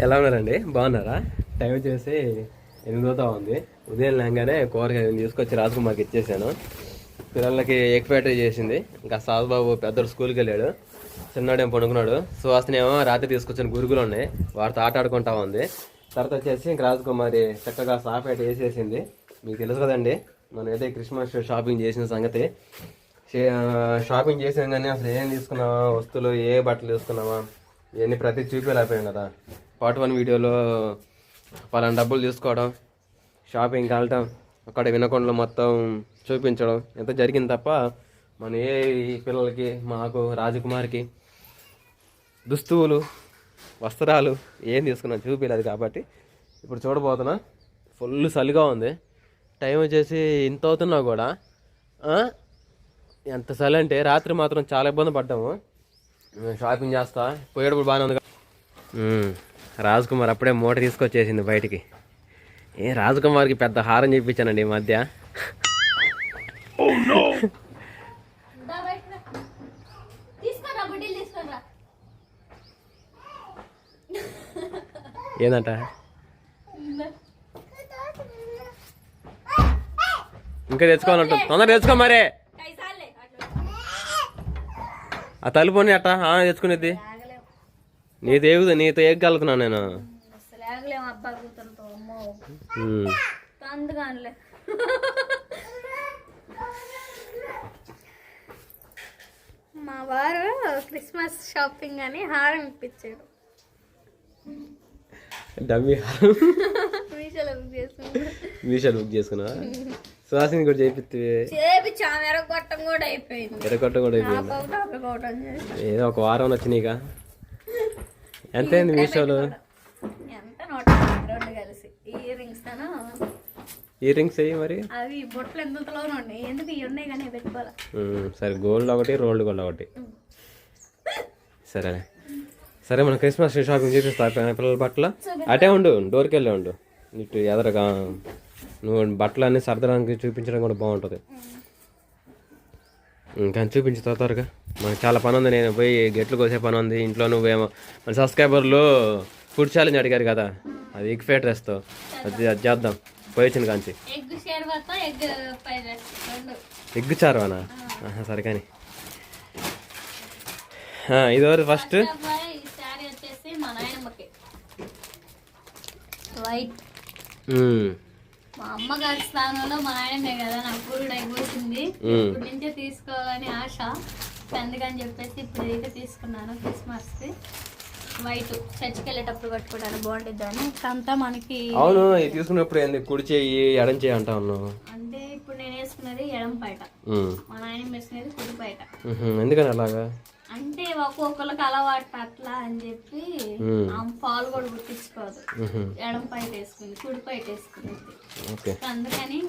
ఎలా ఉన్నారండి? బాగున్నారా? టైం వచ్చేసి ఎనిమిదోతా ఉంది. ఉదయం లేగానే కూరగాయలు తీసుకొచ్చి రాజకుమార్కి ఇచ్చేసాను. పిల్లలకి ఎగ్ చేసింది. ఇంకా సాధుబాబు పెద్దడు స్కూల్కి వెళ్ళాడు. చిన్నాడేం పండుకున్నాడు. సువాసనేమో ఏమో రాత్రి తీసుకొచ్చిన గురుగులు ఉన్నాయి. వారితో ఆట ఆడుకుంటా ఉంది. తర్వాత వచ్చేసి ఇంక రాజకుమారి చక్కగా సాఫేట వేసేసింది. మీకు తెలుసు కదండి మనం అయితే క్రిస్మస్ షాపింగ్ చేసిన సంగతి. షాపింగ్ చేసాం కానీ అసలు ఏం తీసుకున్నావా? వస్తువులు ఏ బట్టలు తీసుకున్నావా? ఇవన్నీ ప్రతి చూపించలేకపోయాం కదా. పార్ట్ వన్ వీడియోలో పలానా డబ్బులు తీసుకోవడం షాపింగ్కి వెళ్ళటం అక్కడ వినకుండా మొత్తం చూపించడం ఎంత జరిగింది తప్ప మన ఏ ఈ పిల్లలకి మాకు రాజకుమార్కి దుస్తువులు వస్త్రాలు ఏం తీసుకున్నాం చూపించలేదు కాబట్టి ఇప్పుడు చూడబోతున్నా. ఫుల్ చలిగా ఉంది. టైం వచ్చేసి ఇంత అవుతున్నా కూడా ఎంత చలి అంటే రాత్రి మాత్రం చాలా ఇబ్బంది పడ్డాము. షాపింగ్ చేస్తా పోయేటప్పుడు బాగానే ఉంది. కుమార్ అప్పుడే మూట తీసుకొచ్చేసింది బయటికి. ఏ రాజ్ కుమార్కి పెద్ద హారం చేయించానండి ఈ మధ్య. తీసుకోరా ఏందంట? ఇంకా తెచ్చుకోవాలంట. తొందర తెచ్చుకో మరే. ఆ తలుపుని అట్ట ఆ తెచ్చుకునేది. ఆగలేం నీతో ఏగు నీతో ఏగలుగుతున్నాను నేను మా వారు క్రిస్మస్ షాపింగ్ అని హారం డమ్మీ హారం. మీషోలో బుక్ చేసుకున్నాడు మీషోలో బుక్ చేసుకున్నా సుహాసిని కూడా చేపిస్తే చేపించా మెరగొట్టం కూడా అయిపోయింది. ఎరకొట్ట కూడా అయిపోయింది? ఏదో ఒక వారం వచ్చినాయిగా. ఎంత అయింది మీషోలో ఎంత నూట యాభై రెండు కలిసి. ఇయర్ రింగ్స్ తను ఇయర్ రింగ్స్ అయ్యి మరి? అవి బొట్లు ఎందుకులోనే ఉన్నాయి. ఎందుకు ఇవి ఉన్నాయి కానీ పెట్టుకోవాలి? సరే గోల్డ్ ఒకటి రోల్డ్ గోల్డ్ ఒకటి. సరే. సరే మన క్రిస్మస్ షాపింగ్ చేపిస్తా పిల్లల బట్టలు. అటే ఉండు డోర్కి వెళ్ళే ఉండు. ఇటు ఎదరగా నువ్వు బట్టలు అన్ని సర్దడానికి చూపించడం కూడా బాగుంటుంది. ఇంకా చూపించు త్వర త్వరగా. మనకు చాలా పని ఉంది నేను పోయి గెట్లు కోసే పని ఉంది ఇంట్లో నువ్వేమో మన సబ్స్క్రైబర్లు ఫుడ్ ఛాలెంజ్ అడిగారు కదా అది ఎగ్ ఫ్రైడ్ రైస్తో. అది అది చేద్దాం. పోయి వచ్చిన కాంచి. ఎగ్ చారువానా? సరే కానీ. ఇదివరకు ఫస్ట్ మా నాయనమ్మకి. వైట్ ఉమ్, మా అమ్మగారి స్థానంలో మా నాయనమే కదా నాకు అయిపోతుంది ఉమ్. ఇప్పటి నుంచే తీసుకోవాలని ఆశ. అందుకని చెప్పేసి ఇప్పుడు అయితే తీసుకున్నాను క్రిస్మస్కి వైట్ చర్చికి వెళ్ళేటప్పుడు కట్టుకోవడానికి బాగుంటుంది అని. అంతా మనకి అవును తీసుకున్నప్పుడు ఏంది? కుడి చేయి ఎడం చేయి అంటా ఉన్నావు. అంటే ఇప్పుడు నేను వేసుకున్నది ఎడం పైట. మా నాయన వేసుకునేది కుడి పైట. ఎందుకని అలాగా? అంటే ఒక్కొక్కరికి అలవాటు అట్లా అని చెప్పి ఆమె పాలు కూడా గుర్తించుకోదు. ఎడం పైట వేసుకుంది కుడి పైట వేసుకుంది. అందుకని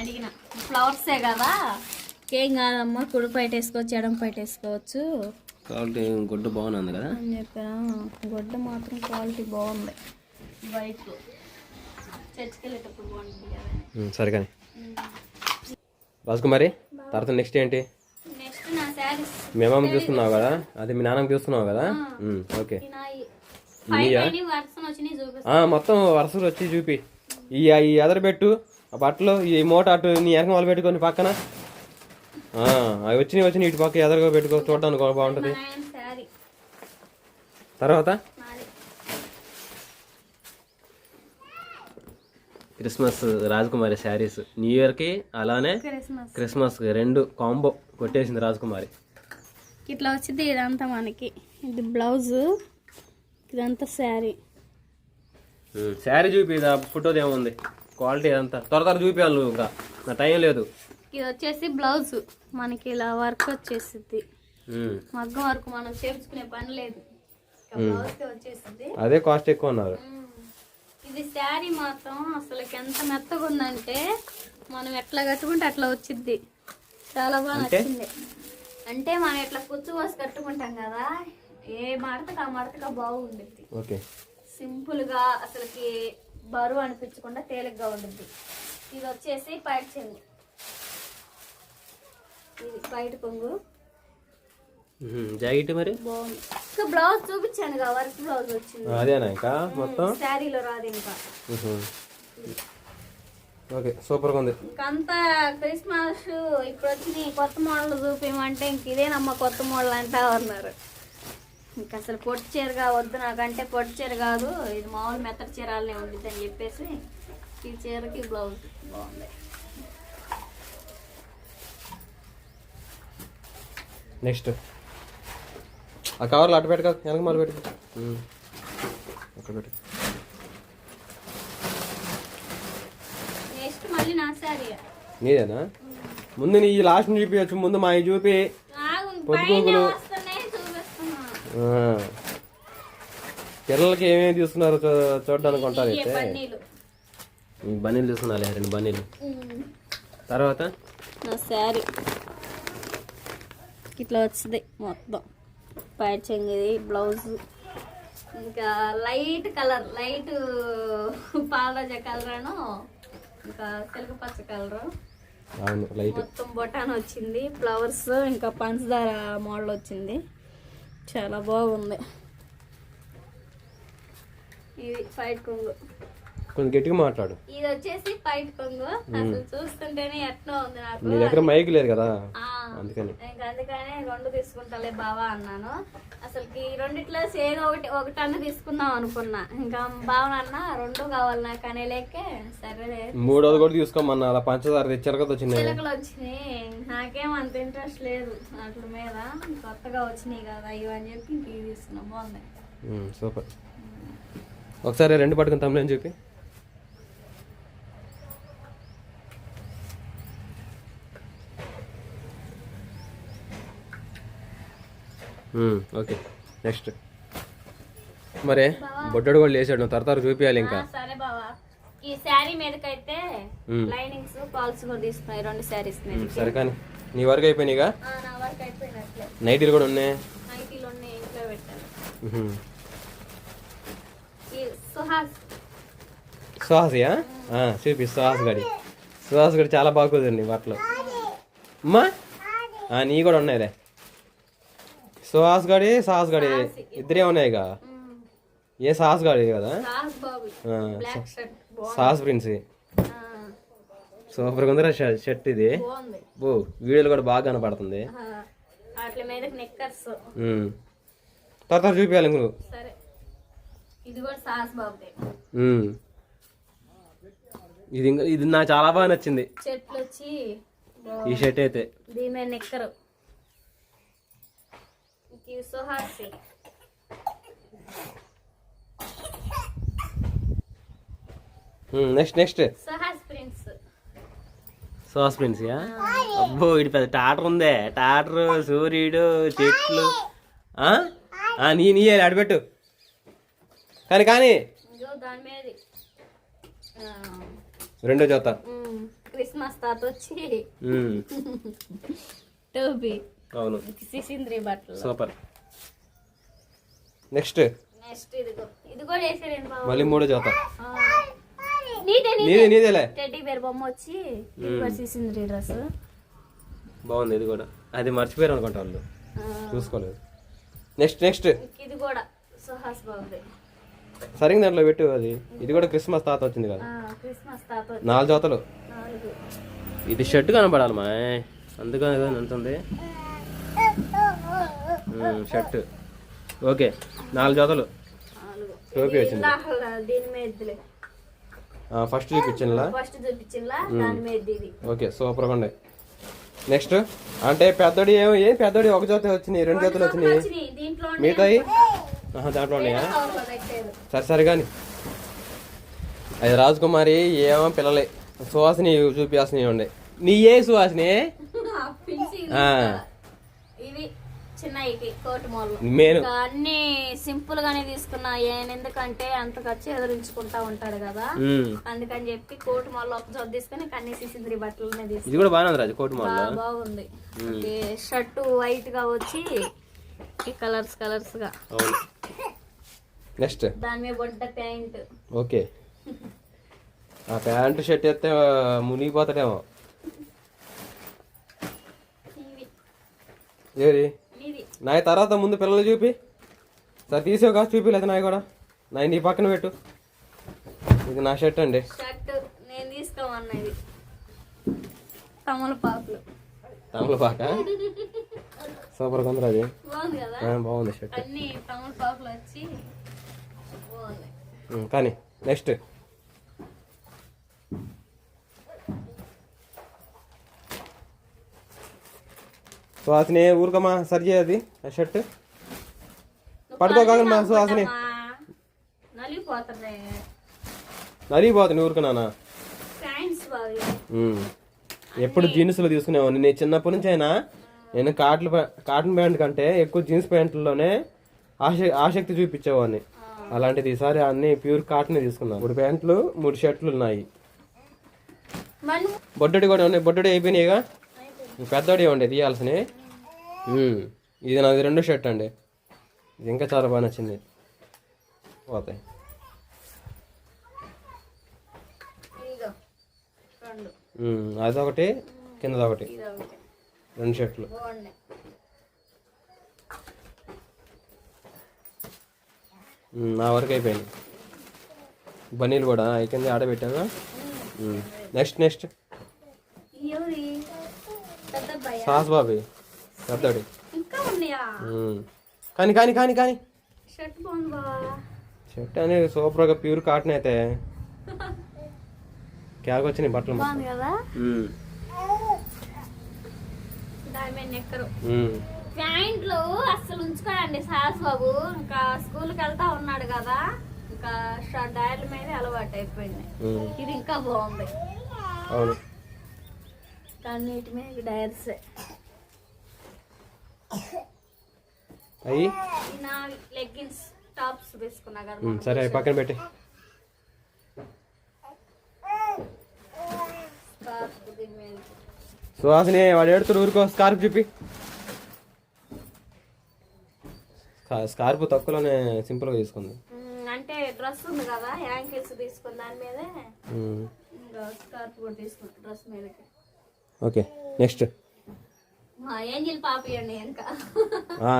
అడిగిన. ఫ్లవర్సే కదా? ఏం కాదమ్మా కుడి పైట వేసుకోవచ్చు ఎడం పైట వేసుకోవచ్చు క్వాలిటీ గుడ్డు బాగుంది కదా? అని చెప్పాను గొడ్డ మాత్రం క్వాలిటీ బాగుంది. వైట్. చర్చికి వెళ్ళేటప్పుడు బాగుంటుంది కదా? ఉమ్, సరే కానీ. రాజకుమారి తర్వాత నెక్స్ట్ ఏంటి? నెక్స్ట్ నా శారీస్. మీ అమ్మకి చూస్తున్నావు కదా? అది మీ నాన్నకి చూస్తున్నావు కదా? ఉమ్, ఓకే. ఫైవ్ అయిన వర్షం వచ్చినాయి చూపిస్తాను ఆ, మొత్తం వరుసలు వచ్చి చూపి. ఈ ఈ ఎదర పెట్టు ఆ బట్టలు ఈ మూట అటు నీ ఎనక వాళ్ళు పెట్టుకొని పక్కన. అవి వచ్చినాయి వచ్చినాయి ఇటు పక్క ఎదరగా పెట్టుకో చూడడానికి బాగుంటుంది. తర్వాత? క్రిస్మస్ రాజకుమారి శారీస్. న్యూ ఇయర్కి అలానే క్రిస్మస్. క్రిస్మస్ రెండు కాంబో కొట్టేసింది రాజకుమారి. ఇట్లా వచ్చింది ఇదంతా మనకి. ఇది బ్లౌజ్ ఇదంతా శారీ. శారీ చూపి ఫోటోది ఏముంది? క్వాలిటీ అంతా. త్వర త్వర చూపించాలి నువ్వు ఇంకా. నా టైం లేదు. ఇది వచ్చేసి బ్లౌజ్. మనకి ఇలా వర్క్ వచ్చేసింది మగ్గం వర్క్ మనం చేపించుకునే పని లేదు. అదే కాస్ట్ ఎక్కువ అన్నారు. మ్మ్. ఇది శారీ మాత్రం అసలు ఎంత మెత్తగా ఉందంటే మనం ఎట్లా కట్టుకుంటే అట్లా వచ్చింది చాలా బాగా? నచ్చింది. అంటే మనం ఇట్లా కుచ్చు పోసి కట్టుకుంటాం కదా ఏ మడతకు ఆ మడతగా బాగుండిద్ది. ఓకే. సింపుల్గా అసలుకి బరువు అనిపించకుండా తేలిగ్గా ఉండిద్ది. ఇది వచ్చేసి పైట చెంగు ఇది బయట కొంగు. జాకెట్ మరి? ఇంకా బ్లౌజ్ చూపించాను కదా వర్క్ బ్లౌజ్ వచ్చింది. అదేనా ఇంకా మొత్తం? శారీలో రాదు ఇంకా. ఓకే సూపర్గా ఉంది. ఇంకంతా క్రిస్మస్ ఇప్పుడు వచ్చిన కొత్త మోడల్ చూపించమంటే ఇంక ఇదేనమ్మా కొత్త మోడల్ అంటా ఉన్నారు. ఇంకా అసలు పొట్టు చీర వద్దు నాకంటే పొట్టు చీర కాదు ఇది మామూలు మెత్తటి చీరాలనే ఉండిద్ది అని చెప్పేసి ఈ చీరకి బ్లౌజ్ బాగుంది. నెక్స్ట్. ఆ కవర్లు అటు పెట్టుకో వెనక మళ్ళీ పెట్టు. అక్కడ పెట్టు. నీదేనా? ముందు నీ లాస్ట్ చూపించచ్చు ముందు మా చూపి. పొద్దు పైన గోగులు. వస్తున్నాయి చూపిస్తున్నా. ఆ. పిల్లలకి ఏమేమి తీసుకున్నారో చూ చూడడానికి ఉంటారు అయితే. బన్నీలు. తీసుకున్నాలే రెండు బన్నీలు. తర్వాత? నా శారీ. ఇట్లా వచ్చింది మొత్తం. పైట్ చెంగిది బ్లౌజ్. ఇంకా లైట్ కలర్ లైట్ పాలరాజ కలర్ ఇంకా తెలుగు పచ్చ కలర్. మొత్తం బొటాన్ వచ్చింది ఫ్లవర్స్ ఇంకా పంచదార మోడల్ వచ్చింది. చాలా బాగుంది. ఇది ఫైట్ కొంగు. కొంచెం గట్టిగా మాట్లాడు. ఇది వచ్చేసి ఫైట్ కొంగు అసలు చూస్తుంటేనే ఎట్లా ఉంది నాకు. నీ దగ్గర మైక్ లేదు కదా? అందుకని. ఇంకా అందుకనే రెండు తీసుకుంటాలే బావా అన్నాను. అసలుకి ఈ రెండిట్లో ఏదో ఒకటి ఒకటి అన్న తీసుకుందాం అనుకున్నా. ఇంకా బావనన్న రెండు కావాలి నాకు అనే లేకే సరేలే. మూడోది కూడా తీసుకోమన్నా. అలా పంచదార కదా వచ్చినాయి చిలకలు వచ్చినాయి. నాకేం అంత ఇంట్రెస్ట్ లేదు వాటి మీద. కొత్తగా వచ్చినాయి కదా ఇవని చెప్పి ఇవి తీసుకున్నాం. బాగుంది. సూపర్. ఒకసారి రెండు పట్టుకుని తమ్ముని చెప్పి? ఓకే. నెక్స్ట్. మరే బొడ్డడు కూడా లేచాడు నువ్వు తరతర చూపించాలి ఇంకా. సరే బావా. ఈ శారీ మీదకైతే. లైనింగ్స్ పాల్స్ కూడా తీసుకున్నాయి రెండు శారీస్ సరే కానీ నీ వరకు అయిపోయినాయిగా ఆ, నా వరకు అయిపోయినట్లే. నైటీలు కూడా ఉన్నాయి? నైటీలు ఉన్నాయి ఇంట్లో పెట్టాను మ్మ్. ఈ సుహాస్. సుహాసియా ఆ, చూపి సుహాస్ గడి. సుహాస్ గడి చాలా బాగా కుదిరింది బట్టలు. అమ్మా! నీ కూడా ఉన్నాయిలే. సుహాస్ గడి సాహస్ గడి ఇద్దరే ఉన్నాయిగా. ఏ సాహస్ గడి కదా సుహాస్ ప్రిన్స్. ఆ, సూపర్గా ఉందిరా షర్ట్ ఇది. ఓ వీడియోలు కూడా బాగా కనపడుతుంది. తర్వాత చూపించాలి ఇంక. ఇది ఇంకా ఇది నాకు చాలా బాగా నచ్చింది. ఈ షర్ట్ అయితే. నెక్కరు ఇది Suhasi next next Suhas Prince sauce Prince యా అబ్బో ఇటు పెద్ద టాటర్ ఉందే. టాటర్ సూర్యుడు చెట్లు. ఆ? ఆ, నీ నీ అడబెట్టు కానీ కానీ. రెండో జత. క్రిస్మస్ తాత వచ్చి. టోపీ. అవును. సిసింద్రి బట్టలు. సూపర్. నెక్స్ట్. నెక్స్ట్ ఇదిగో. ఇది కూడా బాబు. మళ్ళీ మూడో జత. నీదే నీదే. నీదే నీదేలే. టెడ్డీ బేర్ బొమ్మ వచ్చి సిసింద్రి డ్రెస్. బాగుంది ఇది కూడా. అది మర్చిపోయారు అనుకుంటా వాళ్ళు. చూసుకోలేదు. Next next. ఇది కూడా. సుహాస్ బాబుది. సరిగ్గా దాంట్లో పెట్టు అది. ఇది కూడా క్రిస్మస్ తాత వచ్చింది కదా. క్రిస్మస్ తాత నాలుగు జతలు. ఇది షర్ట్ కనపడాలి మా అందుకని ఉంటుంది షర్ట్. ఓకే నాలుగు జతలు. నాలుగు టోపీ వచ్చింది ఇందాక దీని మీద ఫస్ట్ చూపించిందా? దాని మీద ఇది ఓకే సూపర్గా ఉండే నెక్స్ట్ అంటే పెద్దడి ఏమో ఏం పెద్దడి ఒక జత వచ్చినాయి రెండు జతలు వచ్చినాయి. మిగతాయి? దాంట్లో ఉన్నాయా? సరే సరే కానీ. అది రాజకుమారి ఏమో పిల్లలే. సువాసిని చూపియాల్సినవి ఉండే. నీ ఏ సువాసిని? చిన్నవి కోటి మోళ్ళు. ఇంకా అన్ని సింపుల్ గానే తీసుకున్నా. ఎందుకంటే అంత ఖర్చు ఎదురించుకుంటా ఉంటాడు కదా. అందుకని చెప్పి కోటి మోళ్ళు ఒక జొద్దు తీసుకుని కన్నీ సిసింద్రి బట్టలనే తీసుకున్నా. ఇది కూడా రాజు కోటి బాగుంది. షర్ట్ వైట్గా వచ్చి ఈ కలర్స్ కలర్స్గా. నెక్స్ట్. దాని మీద బొడ్డ ప్యాంట్. ఓకే. ఆ ప్యాంటు షర్ట్ వేస్తే మునిగిపోతాడేమో. ఇది నాయ తర్వాత ముందు పిల్లలు చూపి. సరే తీసేవుగా చూపి లేదా నాయ కూడా. నాయ నీ పక్కన పెట్టు. ఇది నా షర్ట్ అండి. తమలపాక? సూపర్గా ఉంది అది. బాగుంది షర్ట్. కానీ నెక్స్ట్. సుహాసిని ఊరుకమ్మా సరి చేయది ఆ షర్ట్ పడుకోగలమా సుహాసిని నలిగిపోతుంది నలిగిపోతుంది ఊరుకున్నానా. ఎప్పుడు జీన్స్లో తీసుకునేవాడిని నేను చిన్నప్పటి నుంచి అయినా నేను కాటన్ కాటన్ ప్యాంట్ కంటే ఎక్కువ జీన్స్ ప్యాంట్లలోనే ఆశ ఆసక్తి చూపించేవాడిని అలాంటిది ఈసారి అన్ని ప్యూర్ కాటన్ తీసుకున్నాను మూడు ప్యాంట్లు మూడు షర్ట్లు ఉన్నాయి బొడ్డడి కూడా ఉన్నాయి బొడ్డడి అయిపోయినాయిగా పెద్దోడి ఉండే తీయాల్సినవి. ఇది నాది రెండో షర్ట్ అండి. ఇది ఇంకా చాలా బాగా నచ్చింది. పోతాయి. అదొకటి కిందదొకటి. రెండు షర్ట్లు. నా వరకు అయిపోయింది బనీలు కూడా అయిపోయింది ఆడబెట్టాగా నెక్స్ట్ నెక్స్ట్. సాస్ బాబీ పెద్దోడి. కానీ కానీ కానీ కానీ. షర్ట్ అనేది సూపర్గా ప్యూర్ కాటన్ అయితే. క్యాగ్ వచ్చినాయి బట్టలు. ప్యాంట్లు అస్సలు ఉంచుకోడండి సాస్ బాబు. ఇంకా స్కూల్కి వెళ్తా ఉన్నాడు కదా. ఇంకా షర్ట్ డైర్ల మీద అలవాటు అయిపోయింది. ఇది ఇంకా బాగుంది. అవును. అన్నిటి మీద డైర్స్ అయ్యి? నా లెగ్గిన్స్ టాప్స్ వేసుకున్నా కదా సరే అవి పక్కన పెట్టి. స్కార్ఫ్ సుహాసిని వాడు ఏడుతుడు ఊరుకో స్కార్ప్ చూపి. స్కా- స్కార్ప్ తక్కువలోనే సింపుల్గా తీసుకుంది. మ్మ్, అంటే డ్రెస్ ఉంది కదా యాంకిల్స్ తీసుకున్న దాని మీదే. స్కార్ఫ్ కూడా తీసుకున్నా డ్రెస్ మీదకి. ఓకే నెక్స్ట్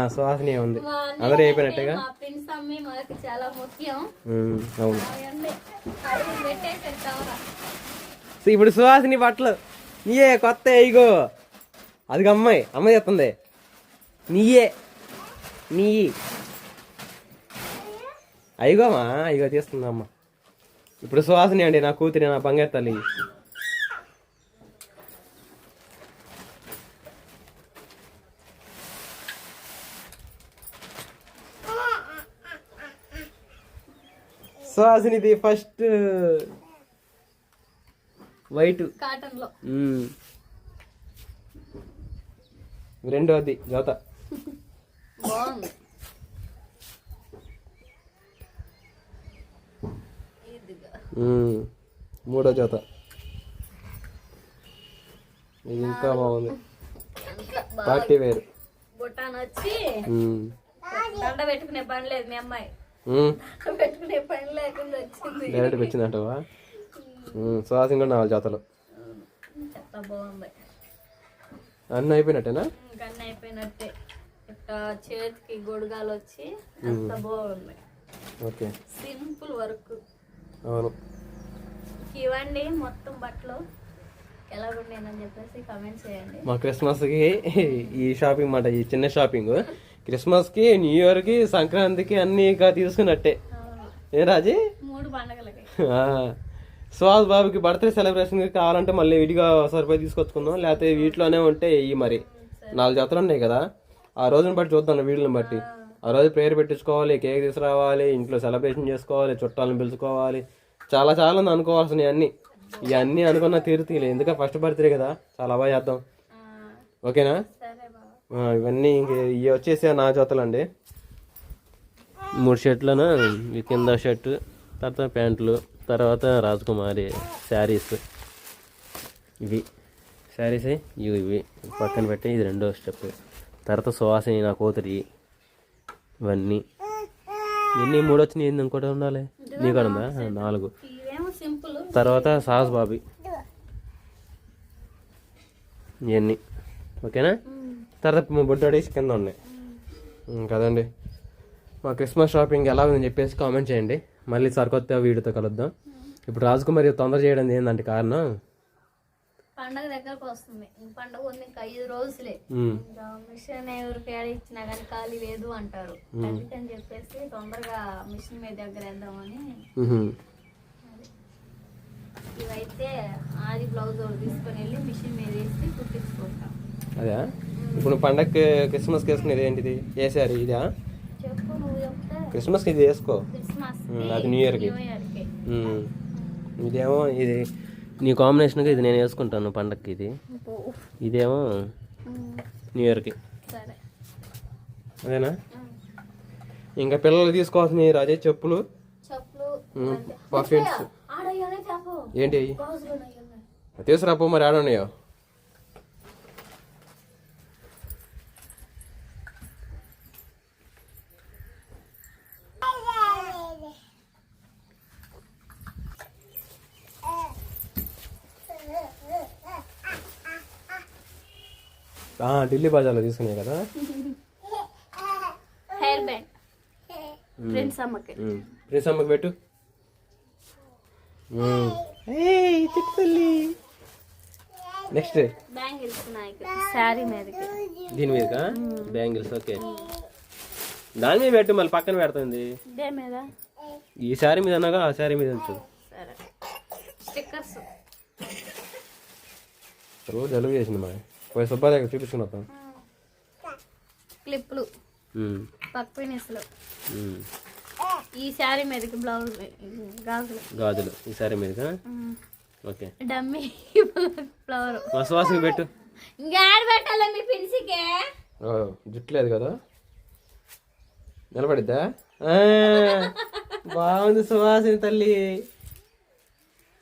సుహాసిని ఉంది అందరూ అయిపోయినట్టేగా? అమ్మి అవును. ఇప్పుడు సుహాసిని బట్టలు. నీయే కొత్త ఇగో. అది అమ్మాయి అమ్మాయి చెప్తుంది నీయే నీ. అయ్యగోమా అయ్యో తీస్తుంది అమ్మ. ఇప్పుడు సుహాసిని అండి నా కూతురి నా బంగారు తల్లి. సుహాసినిది ఫస్ట్ వైట్. కాటన్లో రెండోది జోత. బాగుంది. మూడో జోత. ఇది ఇంకా బాగుంది. పార్టీ వేరు. బుట్టాన్ వచ్చి. దండ పెట్టుకునే పని లేదు మీ అమ్మాయి. పెట్టుకునే పని లేకుండా వచ్చింది. డైరెక్ట్ వచ్చిందంటవా సుహాసింగ్ కూడా నాలుగు జతలు. అన్నీ అయిపోయినట్టేనా? అన్నీ అయిపోయినట్టే. ఇట్లా చేతికి గొడుగాలు వచ్చి ఎంత బాగుంది. ఓకే. Simple work. అవును. ఇవ్వండి మొత్తం బట్టలు. ఎలా ఉండేనని చెప్పేసి కమెంట్ చేయండి. మా క్రిస్మస్కి ఈ షాపింగ్ మాట ఈ చిన్న షాపింగ్ క్రిస్మస్కి న్యూ ఇయర్కి సంక్రాంతికి అన్నీ ఇక తీసుకున్నట్టే. ఏ రాజీ? మూడు పండగలకి. ఆ. సుహాస్ బాబుకి బర్త్డే సెలబ్రేషన్ కావాలంటే మళ్ళీ విడిగా సరిపోయి తీసుకొచ్చుకుందాం. లేకపోతే వీటిలోనే ఉంటే ఇవి మరి. నాలుగు జతలు ఉన్నాయి కదా. ఆ రోజుని బట్టి చూద్దాం వీళ్ళని బట్టి. ఆ రోజు ప్రేయర్ పెట్టించుకోవాలి కేక్ తీసుకురావాలి ఇంట్లో సెలబ్రేషన్ చేసుకోవాలి చుట్టాలను పిలుచుకోవాలి. చాలా చాలా ఉంది అనుకోవాల్సినవి అన్నీ. ఇవన్నీ అనుకున్న తీరుతీలే ఎందుకంటే ఫస్ట్ బర్త్డే కదా. చాలా బాగా చేద్దాం. ఓకేనా? ఇవన్నీ ఇంక ఇవి వచ్చేసి నా జతలు అండి మూడు షర్ట్లను ఈ కింద షర్టు తర్వాత ప్యాంట్లు తర్వాత రాజకుమారి శారీస్. ఇవి. శారీస్ ఇవి ఇవి. పక్కన పెట్టి ఇది రెండో స్టెప్. తర్వాత సువాసిని నా కూతురి. ఇవన్నీ. ఎన్ని మూడు వచ్చినాయి ఏంది ఇంకోటి ఉండాలి? నీ ఉందా? నాలుగు. తర్వాత సాస్ బాబీ. ఇవన్నీ. ఓకేనా? తర్వాత బుడ్డోడేసి కింద ఉన్నాయి. కదండి. మా క్రిస్మస్ షాపింగ్ ఎలా ఉందని చెప్పేసి కామెంట్ చేయండి. మళ్ళీ సరికొత్త వీడియోతో కలుద్దాం. ఇప్పుడు రాజకుమారి తొందర చేయడం ఏంటంటే కారణం? పండగ దగ్గరకు వస్తుంది. పండగ ఉంది ఇంకా ఐదు రోజులే. మిషన్ ఎవరికి ఇచ్చినా కానీ ఖాళీ లేదు అంటారు. అందుకని చెప్పేసి తొందరగా మిషన్ మీద దగ్గర వేద్దామని. ఉహుం. ఇవైతే ఆది బ్లౌజ్ తీసుకొని వెళ్ళి మిషన్ మీద వేసి కుట్టించుకుంటాం. అదే? ఇప్పుడు పండగకి క్రిస్మస్కి వేసుకునేది ఏంటిది? ఏ శారీ ఇదా? చెప్తే క్రిస్మస్కి ఇది వేసుకో. అది న్యూ ఇయర్కి. ఇదేమో ఇది నీ కాంబినేషన్గా ఇది నేను వేసుకుంటాను పండగకి ఇది. ఇదేమో న్యూ ఇయర్కి అదేనా. ఇంకా పిల్లలు తీసుకోవాల్సిన రాజే చెప్పులు? పర్ఫ్యూమ్స్ ఏంటి? అవి? గాజులు ఉన్నాయి. తీసుకురా పో మరి ఆడున్నాయో? ఢిల్లీ బజార్లో తీసుకున్నాయి కదా. Hair band. ఫ్రెండ్స్ అమ్మకి. ప్రిన్స్ అమ్మకి పెట్టు. నెక్స్ట్ బ్యాంగిల్స్ నాయకు శారీ మీదకి. దీని మీదకా? Bangles okay. దాని మీద పెట్టు మళ్ళీ పక్కన పెడుతుంది. ఇదే మీద? ఈ శారీ మీద అన్నాగా ఆ శారీ మీద ఉంచు. సరే. స్టిక్కర్స్. రోజు జలుబు చేసింది మా పోయి సుబ్బా దగ్గర చూపించుకుని వస్తాం క్లిప్లు ఉమ్, పక్క పినిస్లు ఉమ్. ఈ శారీ మీదకి బ్లౌజ్ గాజులు. గాజులు. ఈ శారీ మీదకా? ఓకే. Dummy flower. మా సువాసన పెట్టు. ఇంకా యాడ్ పెట్టాలి మీ పిన్సికే? ఓ, జుట్టు లేదు కదా? నిలబడిద్దా? బాగుంది సువాసన తల్లి.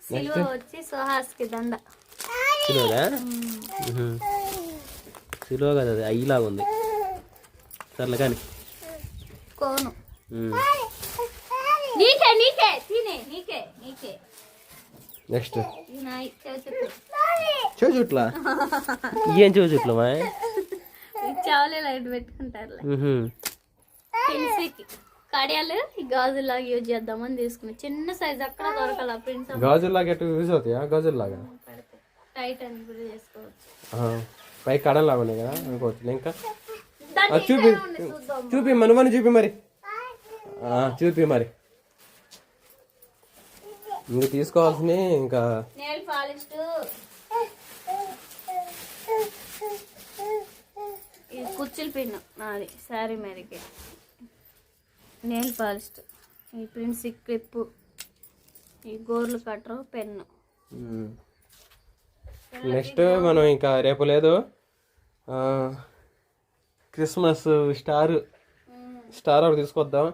వచ్చి సుహాస్కి దండ. సిలువ కదా అది అయ్యిలాగా ఉంది. సర్లే కానీ. కోను. నీకే నీకే తినే నీకే నీకే. నెక్స్ట్. ఇది నా చెవుతులు చెవు చుట్లా ఏం చెవు చుట్లా మా చావలే లైట్ కడియాలు ఈ గాజులాగా యూజ్ చేద్దామని తీసుకున్నా. చిన్న సైజ్ అక్కడ దొరకాల ప్రిన్స్ గాజుల్లాగా ఎటు యూజ్ అవుతాయా? గాజుల్లాగా? టైట్ అని కూడా చేసుకోవచ్చు. పై కడలాగా ఉన్నాయి కదా అనుకోవచ్చు. ఇంకా? చూపి. చూపి మనమని చూపి మరి. చూపి మరి. ఇంక తీసుకోవాల్సినవి ఇంకా కుర్చీల పిన్ నాది శారీ మీదకి. నెయిల్ పాలిష్ ఈ ప్రిన్స్ క్లిప్ ఈ గోర్లు కట్టరు పెన్ను. నెక్స్ట్ మనం ఇంకా రేపు లేదు క్రిస్మస్ స్టార్ స్టార్ ఒకటి తీసుకొద్దాం.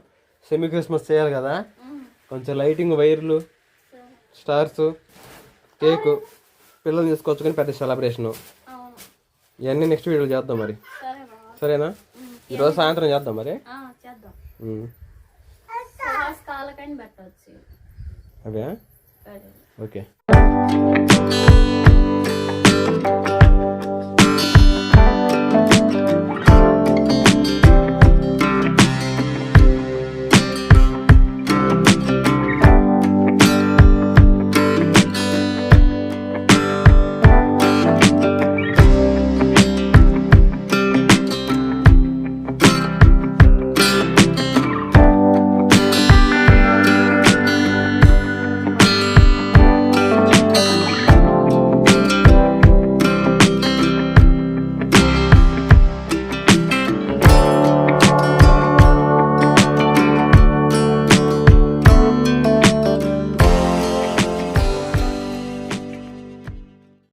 సెమీ క్రిస్మస్ చేయాలి కదా. కొంచెం లైటింగ్ వైర్లు స్టార్స్ కేకు పిల్లలు తీసుకొచ్చుకొని పెద్ద సెలబ్రేషను. ఇవన్నీ నెక్స్ట్ వీడియోలో చేద్దాం మరి. సరేనా? ఈరోజు సాయంత్రం చేద్దాం మరి. అవే ఓకే. Thank you.